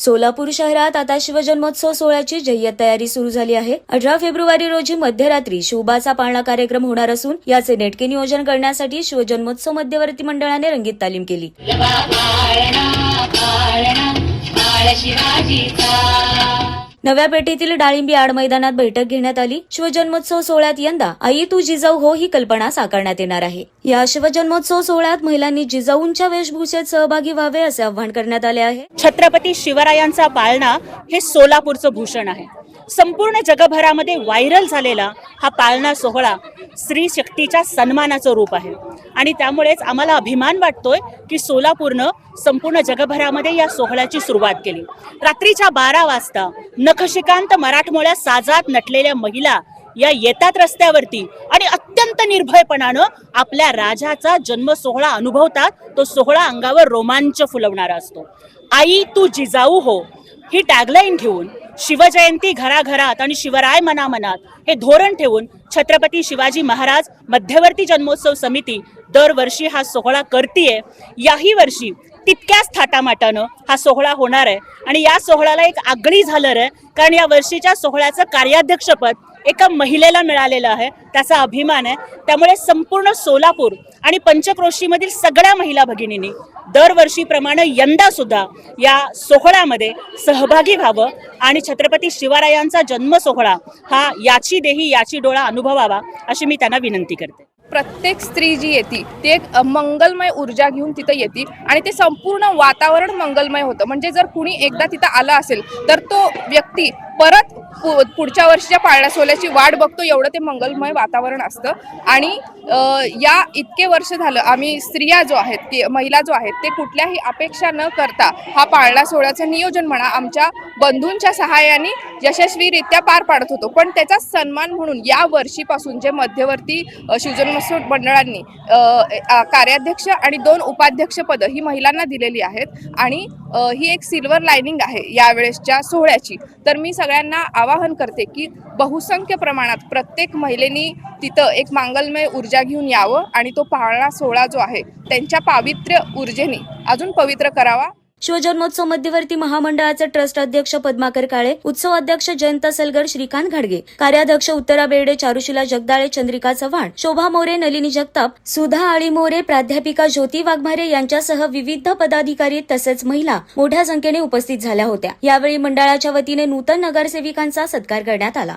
सोलापूर शहरात आता शिवजन्मोत्सव सोहळ्याची जय्यत तयारी सुरू झाली आहे. अठरा फेब्रुवारी रोजी मध्यरात्री शिवबाचा पाळणा कार्यक्रम होणार असून याचे नेटके नियोजन करण्यासाठी शिवजन्मोत्सव मध्यवर्ती मंडळाने रंगीत तालीम केली. नव्या पेठेतील डाळिंबी आड मैदानात बैठक घेण्यात आली. शिवजन्मोत्सव सोहळ्यात यंदा आई तू जिजाऊ हो ही कल्पना साकारण्यात येणार आहे. या शिवजन्मोत्सव सोहळ्यात महिलांनी जिजाऊंच्या वेशभूषेत सहभागी व्हावे असे आवाहन करण्यात आले आहे. छत्रपती शिवरायांचा पाळणा हे सोलापूरचं भूषण आहे. संपूर्ण जगभरामध्ये व्हायरल झालेला हा पाळणा सोहळा स्त्री शक्तीच्या सन्मानाचं रूप आहे. आणि त्यामुळेच आम्हाला अभिमान वाटतोय की सोलापूरनं संपूर्ण जगभरामध्ये या सोहळ्याची सुरुवात केली. रात्रीच्या बारा वाजता नखशिकांत मराठमोळ्या साजात नटलेल्या महिला या येतात रस्त्यावरती आणि अत्यंत निर्भयपणानं आपल्या राजाचा जन्म सोहळा अनुभवतात. तो सोहळा अंगावर रोमांच फुलवणारा असतो. आई तू जिजाऊ हो ही टॅगलाईन घेऊन शिवजयंती घराघरात आणि शिवराय मनामनात हे धोरण ठेवून छत्रपती शिवाजी महाराज मध्यवर्ती जन्मोत्सव समिती दरवर्षी हा सोहळा करतीये. याही वर्षी तितक्याच थाटामाटानं हा सोहळा होणार आहे. आणि या सोहळ्याला एक आगळी झालं आहे कारण या वर्षीच्या सोहळ्याचं कार्याध्यक्षपद एका महिलेला मिळालेलं आहे त्याचा अभिमान आहे. त्यामुळे संपूर्ण सोलापूर आणि पंचक्रोशीमधील सगळ्या महिला भगिनींनी दरवर्षीप्रमाणे यंदा सुद्धा या सोहळ्यामध्ये सहभागी व्हावं आणि छत्रपती शिवरायांचा जन्म सोहळा हा याची देही याची डोळा अनुभवावा अशी मी त्यांना विनंती करते. प्रत्येक स्त्री जी येते ती एक मंगलमय ऊर्जा घेऊन तिथं येते आणि ते संपूर्ण वातावरण मंगलमय होतं. म्हणजे जर कुणी एकदा तिथं आला असेल तर तो व्यक्ती परत पुढच्या वर्षीच्या पाळण्या सोहळ्याची वाट बघतो एवढं ते मंगलमय वातावरण असतं. आणि या इतके वर्ष झालं आम्ही स्त्रिया जो आहेत की महिला जो आहेत ते कुठल्याही अपेक्षा न करता हा पाळणा सोहळ्याचं नियोजन म्हणा आमच्या बंधूंच्या सहाय्याने यशस्वीरित्या पार पाडत होतो. पण त्याचा सन्मान म्हणून या वर्षीपासून जे मध्यवर्ती शिवजन्मोत्सव मंडळांनी कार्याध्यक्ष आणि दोन उपाध्यक्षपदं ही महिलांना दिलेली आहेत. आणि ही एक सिल्वर लायनिंग आहे यावेळेसच्या सोहळ्याची. तर मी सगळ्यांना आवाहन करते की बहुसंख्य प्रमाणात प्रत्येक महिलेनी तिथं एक मांगलमय ऊर्जा घेऊन यावं आणि तो पाळणा सोहळा जो आहे त्यांच्या पावित्र्य ऊर्जेने अजून पवित्र करावा शिवजन्मोत्सव मध्यवर्ती महामंडळाचे ट्रस्ट अध्यक्ष पद्माकर काळे उत्सव अध्यक्ष जयंत सलगर श्रीकांत घाडगे कार्याध्यक्ष उत्तरा बेर्डे चारुशिला जगदाळे चंद्रिका चव्हाण शोभा मोरे नलिनी जगताप सुधा आळी मोरे प्राध्यापिका ज्योती वाघमारे यांच्यासह विविध पदाधिकारी तसेच महिला मोठ्या संख्येने उपस्थित झाल्या होत्या. यावेळी मंडळाच्या वतीने नूतन नगरसेविकांचा सत्कार करण्यात आला.